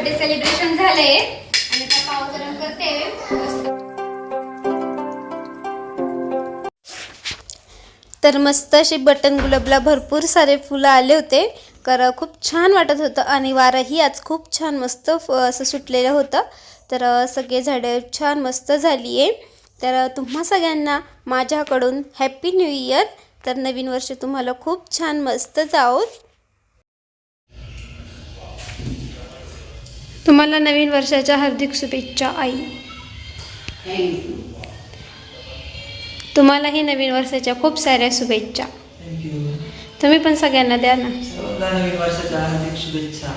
Birthday celebration झालंय. आणि त्या पाव गरम करते. तर मस्त असे बटन गुलाबला भरपूर सारे फुलं आले होते. तर खूप छान वाटत होतं आणि वारंही आज खूप छान मस्त फ- असं सुटलेलं होतं. तर सगळे झाडं छान मस्त झाली आहे तर तुम्हा सगळ्यांना माझ्याकडून हॅपी न्यू इयर तर नवीन वर्ष तुम्हाला खूप छान मस्त जाओ तुम्हाला नवीन वर्षाच्या हार्दिक शुभेच्छा आई. तुम्हालाही नवीन वर्षाच्या खूप साऱ्या शुभेच्छा. तुम्ही पण सगळ्यांना द्या ना. नवीन वर्षाच्या हार्दिक शुभेच्छा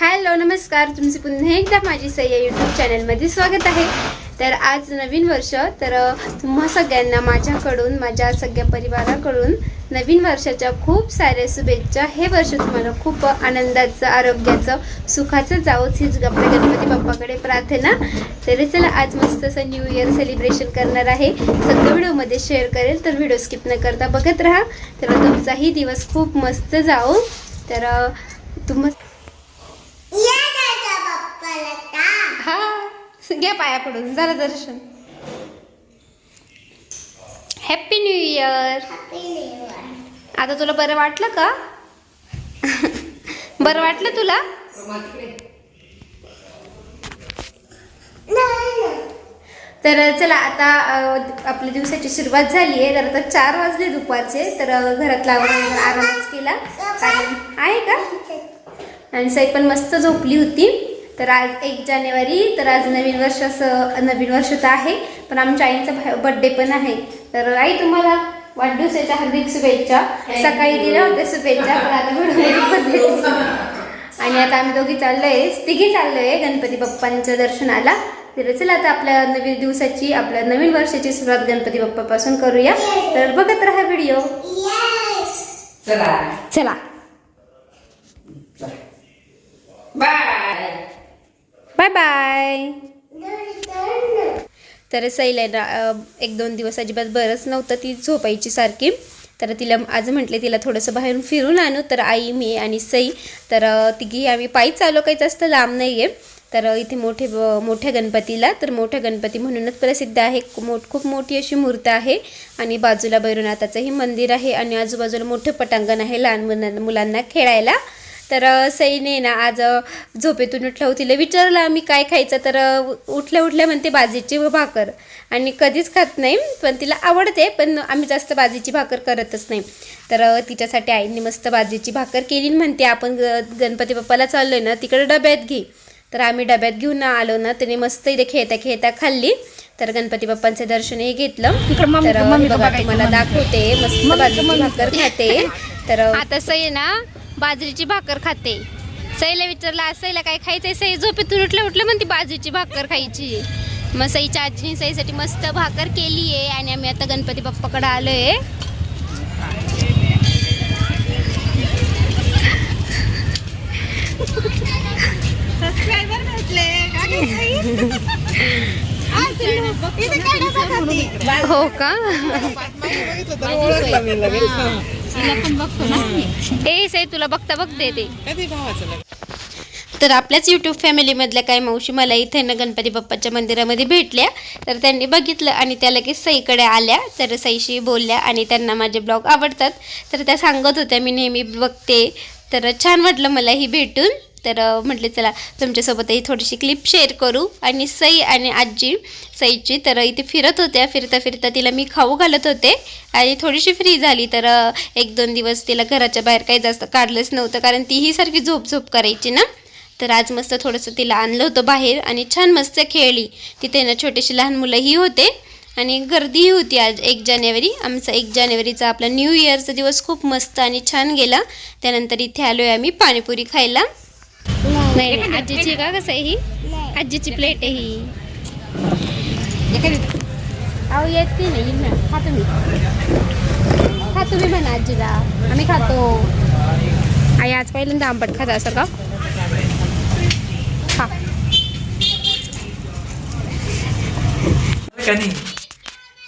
हॅलो नमस्कार. तुमचे पुन्हा एकदा माझी सय्या यूट्यूब चॅनलमध्ये स्वागत आहे. तर आज नवीन वर्ष तर तुम्हा सगळ्यांना माझ्याकडून माझ्या सगळ्या परिवाराकडून नवीन वर्षाच्या खूप साऱ्या शुभेच्छा. हे वर्ष तुम्हाला खूप आनंदाचं आरोग्याचं सुखाचं जावंच हीच आपल्या गणपती बाप्पाकडे प्रार्थना. तरी चला आज मस्त असं न्यू इयर सेलिब्रेशन करणार आहे. सगळं व्हिडिओमध्ये शेअर करेल तर व्हिडिओ स्किप न करता बघत राहा. तर तुमचाही दिवस खूप मस्त जाओ तर तुम तुम्हा हा घ्या पायाकडून झालं दर्शन. हॅपी न्यू इयर आता तुला बरं वाटलं का? बरं वाटलं तुला? तर चला आता आपल्या दिवसाची सुरुवात झाली आहे. तर आता चार वाजले दुपारचे. तर घरातला वगैरे आरामच केला. कारण आहे का? आणि सई पण मस्त झोपली होती. तर आज एक जानेवारी तर आज नवीन वर्षाचं नवीन वर्षाचं आहे पण आमच्या आईंचा बड्डे पण आहे. तर आई तुम्हाला वाढदिवसाच्या हार्दिक शुभेच्छा. सकाळी दिल्या होत्या शुभेच्छा पण आता. आणि आता आम्ही दोघी चाललोय तिघी चाललोय गणपती बाप्पांच्या दर्शनाला. तर चला आता आपल्या नवीन दिवसाची आपल्या नवीन वर्षाची सुरुवात गणपती बाप्पापासून करूया. तर बघत राहा व्हिडिओ चला. चला. बाय बाय बाय तर सईला एक दोन दिवस अजिबात बरंच नव्हतं ती झोपायची सारखी. तर तिला आज म्हटले तिला थोडंसं बाहेरून फिरून आणू. तर आई मी आणि सई तर तिघी आम्ही पायी चालू काही जास्त लांब नाही आहे तर इथे मोठे ब- मोठ्या गणपतीला. तर मोठ्या गणपती म्हणूनच प्रसिद्ध आहे. मोठ खूप मोठी अशी मूर्त आहे. आणि बाजूला भैरवनाथाचंही मंदिर आहे. आणि आजूबाजूला मोठं पटांगण आहे लहान मुलांना मुलांना खेळायला. तर सईने ना आज झोपेतून उठल्या होती. तिला विचारलं आम्ही काय खायचं तर उठल्या उठल्या म्हणते बाजरीची भाकर. आणि कधीच खात नाही पण तिला आवडते पण आम्ही जास्त बाजरीची भाकर करतच नाही. तर तिच्यासाठी आईने मस्त बाजरीची भाकर केली म्हणते आपण ग गणपती बाप्पाला चाललोय ना तिकडे डब्यात घे. तर आम्ही डब्यात घेऊन आलो ना त्याने मस्त इथे खेळता खेळता खाल्ली. तर गणपती बाप्पांचे दर्शनही घेतलं. तर बघा तुम्हाला दाखवते मस्त बाजरीची भाकर खाते. तर आता सई ना बाजरीची भाकर खाते. सईला विचारलं आज सईला काय खायचंय? सई झोपेतून उठलं उठलं म्हणते बाजरीची भाकर खायची. मग सईच्या आजीने सईसाठी मस्त भाकर केली आहे आणि आम्ही आता गणपती बाप्पाकडे भेटले. का? हो का? ए सई तुला बघता बघ दे दे कधी भावाचं लग्न? तर आपल्याच यूट्यूब फॅमिलीमधल्या काही मावशी मला इथे ना गणपती बाप्पाच्या मंदिरामध्ये भेटल्या. तर त्यांनी बघितलं आणि त्या लगेच सईकडे आल्या. तर सईशी बोलल्या आणि त्यांना माझे ब्लॉग आवडतात. तर त्या सांगत होत्या मी नेहमी बघते. तर छान वाटलं मला ही भेटून. तर म्हटले चला तुमच्यासोबतही थोडीशी क्लिप शेअर करू. आणि सई आणि आजी सईची तर इथे फिरत होत्या. फिरता फिरता तिला मी खाऊ घालत होते. आणि थोडीशी फ्री झाली. तर एक दोन दिवस तिला घराच्या बाहेर काही जास्त काढलंच नव्हतं कारण तीही सारखी झोप झोप करायची ना. तर आज मस्त थोडंसं तिला आणलं होतं बाहेर आणि छान मस्त खेळली. तिथे ना छोटेसे लहान मुलंही होते. आणि गर्दीही होती आज एक जानेवारी. आमचा एक जानेवारीचा आपला न्यू इयरचा दिवस खूप मस्त आणि छान गेला. त्यानंतर इथे आलो आहे आम्ही पाणीपुरी खायला. नाही नाही आजीची का कसं आहे ही? आजीची प्लेट आहे ही. अहो येते नाही ना. खा तुम्ही. खा तुम्ही म्हणा आजीला. आम्ही खातो. आई आज पहिल्यांदा आंबट खात असं का खा.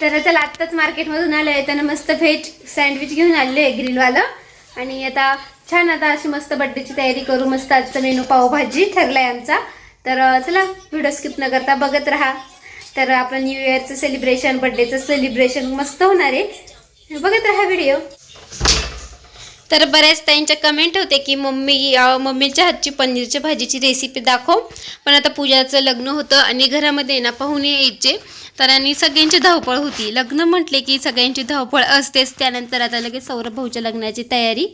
तर चला आत्ताच मार्केटमधून आलो आहे त्यानं मस्त व्हेज सँडविच घेऊन आलेलो आहे ग्रिलवालं आणि आता छान आता अशी मस्त बड्डेची तयारी करू मस्त आजचा मेनू पावभाजी ठरलाय आमचा. तर चला व्हिडिओ स्किप न करता बघत राहा. तर आपलं न्यू इयरचं सेलिब्रेशन बड्डेचं सेलिब्रेशन मस्त होणार आहे. बघत राहा व्हिडिओ तर बऱ्याच ताईंच्या कमेंट होते की मम्मी मम्मीच्या हातची पनीरच्या भाजीची रेसिपी दाखव. पण आता पूजाचं लग्न होतं आणि घरामध्ये ना पाहुणे यायचे. तर आणि सगळ्यांची धावपळ होती. लग्न म्हटले की सगळ्यांची धावपळ असतेच. त्यानंतर आता लगेच सौरभ भाऊच्या लग्नाची तयारी.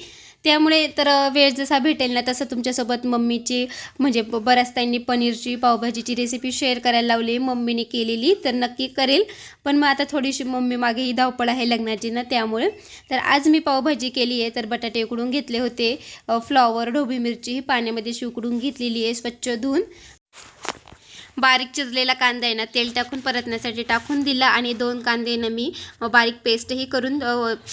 त्यामुळे तर वेळ जसा भेटेल ना तसं तुमच्यासोबत मम्मीची म्हणजे बऱ्याच त्यांनी पनीरची पावभाजीची रेसिपी शेअर करायला लावली मम्मीने केलेली तर नक्की करेल. पण मग आता थोडीशी मम्मी मागे ही धावपळ आहे लग्नाची ना त्यामुळे. तर आज मी पावभाजी केली आहे तर बटाटे उकडून घेतले होते. फ्लॉवर ढोबी मिरची ही पाण्यामध्ये अशी उकडून घेतलेली आहे स्वच्छ धुवून. बारीक चिरलेला कांदा आहे ना तेल टाकून परतण्यासाठी टाकून दिला आणि दोन कांदे ना मी बारीक पेस्टही करून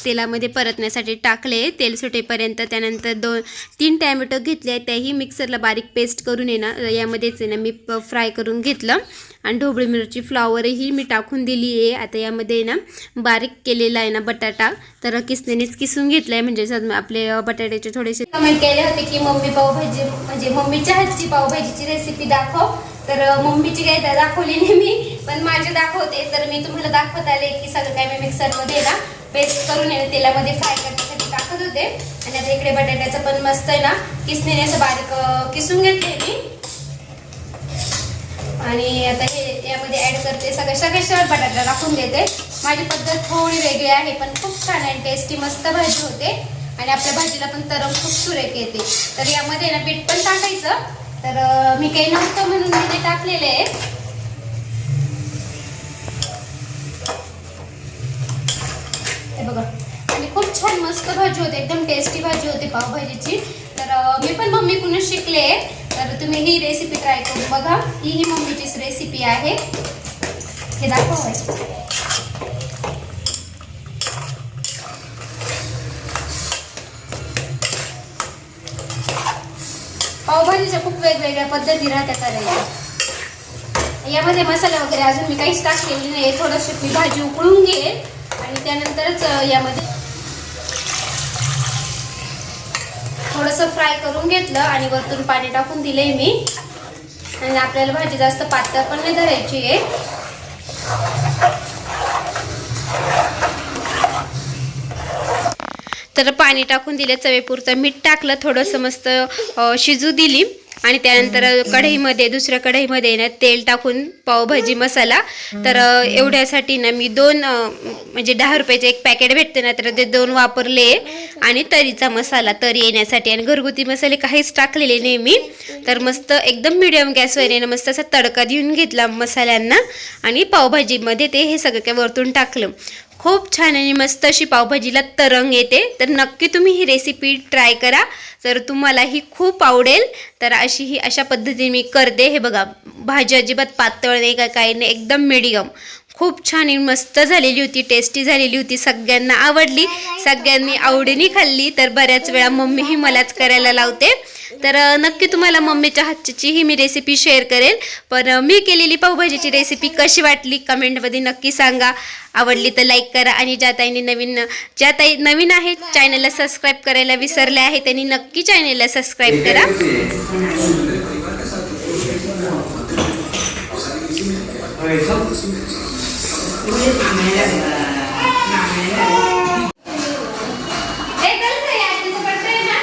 तेलामध्ये परतण्यासाठी टाकले. तेल सुटेपर्यंत त्यानंतर दोन तीन टॅमॅटो घेतले आहे त्याही मिक्सरला बारीक पेस्ट करून आहे ना यामध्येच आहे ना मी फ्राय करून घेतलं. आणि ढोबळी मिरची फ्लॉवरही मी टाकून दिली आहे. आता यामध्ये ना बारीक केलेला आहे ना बटाटा तर किसनेनेच किसून घेतला आहे म्हणजे आपले बटाट्याचे थोडेसे कमेंट केले होते की मम्मी पावभाजी म्हणजे मम्मीच्या हातची पावभाजीची रेसिपी दाखव. तर मम्मीची काही दाखवली नाही मी पण माझी दाखवते. तर मी तुम्हाला दाखवत आले की सगळं काय मी मिक्सरमध्ये ना पेस्ट करून आहे तेलामध्ये फ्राय करण्यासाठी टाकत होते. आणि आता इकडे बटाट्याचं पण मस्त आहे ना किसणीने असं बारीक किसून घेतले मी. आणि आता हे यामध्ये ऍड करते सगळं. सगळे बटाटा टाकून देते. माझी पद्धत थोडी वेगळी आहे पण खूप छान आहे टेस्टी मस्त भाजी होते. आणि आपल्या भाजीला पण तरंग खूप सुरेख येते. तर यामध्ये ना पीठ पण टाकायचं. तर मी काही नव्हतं म्हणून मी ते टाकलेले आहे हे बघा. आणि खूप छान मस्त भाजी होते. एकदम टेस्टी भाजी होते पावभाजीची. तर मी पण मम्मीकडूनच शिकले तर तुम्ही ही रेसिपी ट्राय करून बघा. ही ही मम्मीचीच रेसिपी आहे. हे दाखव पावभाजीच्या खूप वेगवेगळ्या पद्धती राहत्या करायच्या यामध्ये मसाला वगैरे अजून मी काहीच टाकलेली नाही. थोडंशी मी भाजी उकळून घेईल आणि त्यानंतरच यामध्ये थोडंसं फ्राय करून घेतलं आणि वरतून पाणी टाकून दिलंय मी. आणि आपल्याला भाजी जास्त पातळ पण नाही धरायची आहे. तर पाणी टाकून दिलं चवेपुरतं मीठ टाकलं थोडंसं मस्त शिजू दिली. आणि त्यानंतर कढईमध्ये दुसऱ्या कढईमध्ये ना तेल टाकून पावभाजी मसाला. तर एवढ्यासाठी ना मी दोन म्हणजे दहा रुपयाचे एक पॅकेट भेटते ना तर ते दोन वापरले. आणि तरीचा मसाला तरी येण्यासाठी. आणि घरगुती मसाले काहीच टाकलेले नाही मी. तर मस्त एकदम मिडियम गॅसवर येणं ना मस्त असा तडका देऊन घेतला मसाल्यांना. आणि पावभाजीमध्ये ते हे सगळं काय वरतून टाकलं. खूप छान आणि मस्त अशी पावभाजीला तरंग येते. तर नक्की तुम्ही ही रेसिपी ट्राय करा. तर तुम्हाला ही खूप आवडेल तर अशी ही अशा पद्धतीने मी करते. हे बघा भाजी अजिबात पातळ नाही का काही नाही एकदम मिडियम खूप छान आणि मस्त झालेली होती टेस्टी झालेली होती सगळ्यांना आवडली. सगळ्यांनी आवडीने खाल्ली. तर बऱ्याच वेळा मम्मीही मलाच करायला लावते. तर नक्की तुम्हाला मम्मीच्या हातची ही मी रेसिपी शेअर करेल. पण मी केलेली पावभाजीची रेसिपी कशी वाटली कमेंटमध्ये नक्की सांगा. आवडली तर लाईक करा आणि ज्या ताईने नवीन ज्या ताई नवीन आहेत चॅनलला सबस्क्राईब करायला विसरले आहे त्यांनी नक्की चॅनलला सबस्क्राईब करा ए, चल ताई, आजीचं birthday आहे ना?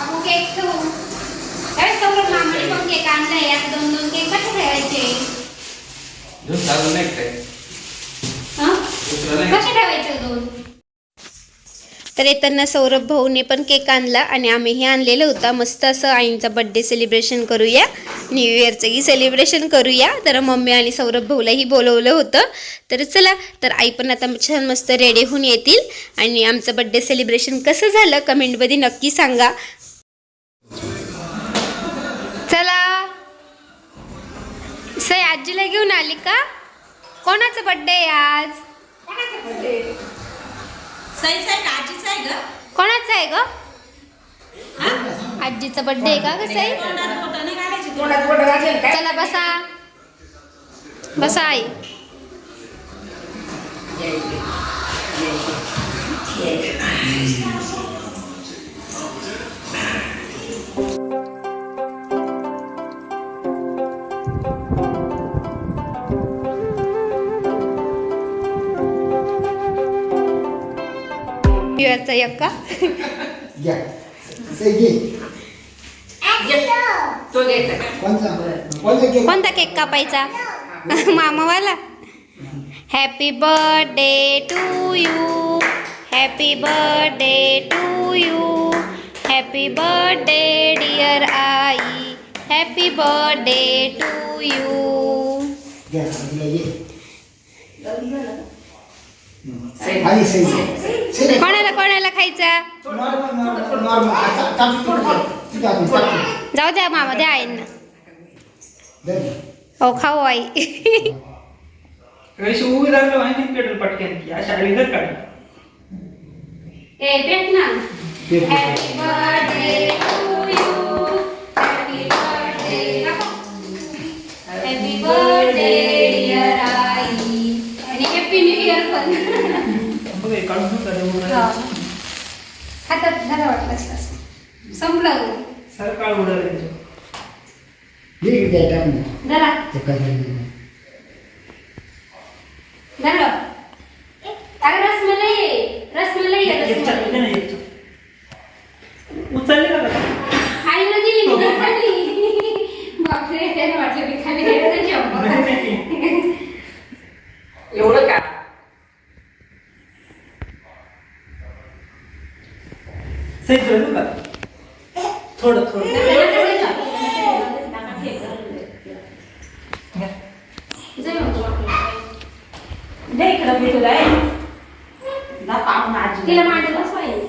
आपण केक ठेवू. काय सौरभ केक दोन हं? कसे ठेवायचे दोन? तर येताना सौरभ भाऊने पण केक आणला आणि आम्हीही आणलेलं होता. मस्त असं आईंचा बड्डे सेलिब्रेशन करूया. न्यू इयरचंही सेलिब्रेशन करूया. तर मम्मी आणि सौरभ भाऊलाही बोलवलं होतं. तर चला तर आई पण आता छान मस्त रेडी होऊन येतील. आणि आमचं बड्डे सेलिब्रेशन कसं झालं कमेंटमध्ये नक्की सांगा. सई आजीला घेऊन आली का? कोणाचा बड्डे आहे आज? सई सई आजीच आहे ग? कोणाचा आहे ग? आजीचा बड्डे आहे का नाही काढायचे चला बसा. बसा आई. युअरचा तो घ्यायचा. का? कोणता? कोणता केक? कोणता केक कापायचा? मामावाला? Happy birthday to you happy birthday to you happy birthday dear I happy birthday to you घ्या तिला घे सई. आणि. कोणाला कोणाला खायचा? जाऊ द्या मामा द्या आईंना. हो खाऊ आई. उभी राहिलो आणि पेट्रोल पटकन की अशा आली जर काढ ए भेट ना. हॅपी बर्थडे हातात झाला वाटलं असं संपलं सारं काळ उडालं त्याच्यावर. घे की ते टाक ना. जरा ते काय नाही. जरा अगं रसमलाई आहे रसमलाई आहे रसमलाई. उचलली का? आईला दिली मी नाही खाल्ली बापरे त्याला वाटलं मी खाली गेलं तर जम्प. एवढं का थोडं थोडं. मी तुला तिला मांडी बसवायला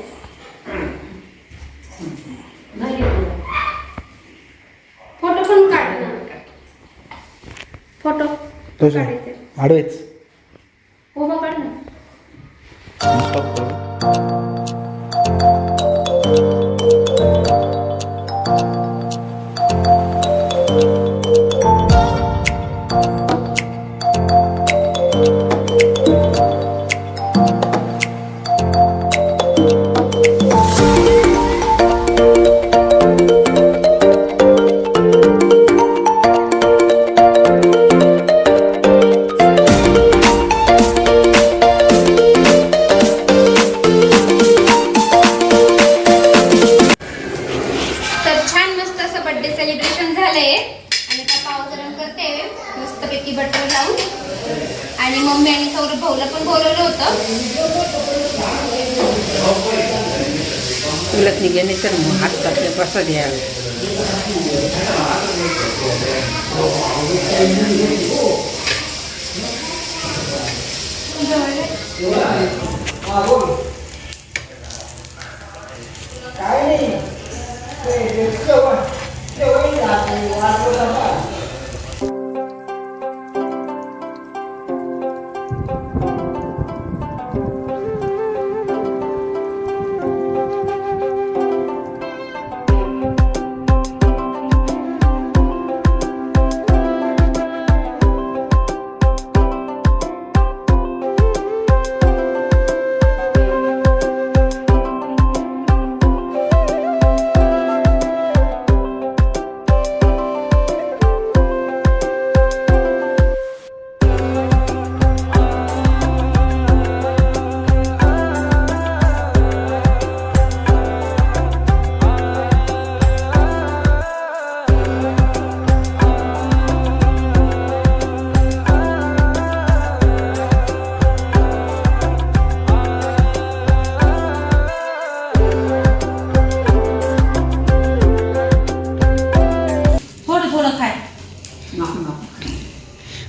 फोटो पण काढ फोटो आडवेच. मस्तपैकी बटर लावून आणि मम्मी आणि सौरभ भाऊला पण बोलवलं होतं. उलट निघे तर मग हात टाकले कसं द्यावे काय नाही.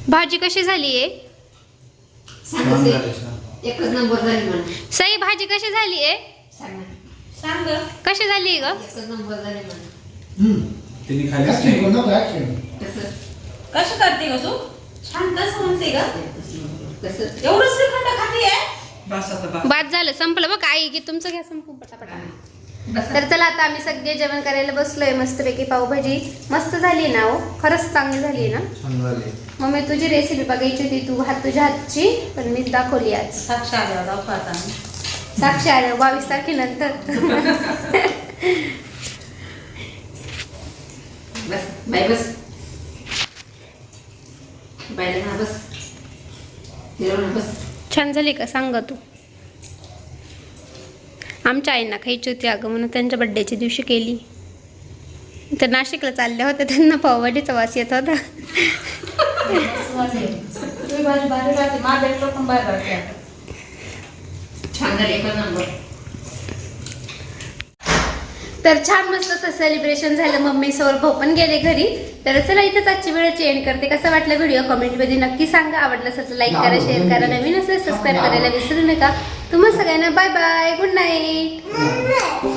भाजी कशी झाली आहे? एकच नंबर झाली सई भाजी कशी झाली आहे. कशी झाली आहे ग? कसं? करते ग तू? छान कसं म्हणते ग? कसं एवढं श्रीखंड खाते बाद झालं संपलं बघ. आई की तुमचं घ्या संपून पटापटा. तर चला आता आम्ही सगळे जेवण करायला बसलोय. मस्तपैकी पावभाजी मस्त झाली ना हो. खरंच चांगली झाली ना? झाले. मम्मी तुझी रेसिपी बघायची होती. तू हात तुझ्या हातची पण मी दाखवली आज. साक्ष आल्यावर आम्ही. साक्षी आल्या बावीस तारखेनंतर. बस बाय बस. बायला छान झाली का? सांग तू. आमच्या आईंना खायची होती अगं म्हणून त्यांच्या बड्डेच्या दिवशी केली. तर नाशिकला चालल्या होत्या त्यांना पावभाजीचा वास येत होता. तर छान मस्त असं सेलिब्रेशन झालं. मम्मी सौर भाऊ पण गेले घरी. तर चला इथंच आजची वेळ चेंज करते. कसं वाटलं व्हिडिओ कमेंटमध्ये नक्की सांगा. आवडलं असेल तर लाईक करा शेअर करा. नवीन असेल सबस्क्राईब करायला विसरू नका. तुम्हा सगळ्यांना बाय बाय गुड नाईट.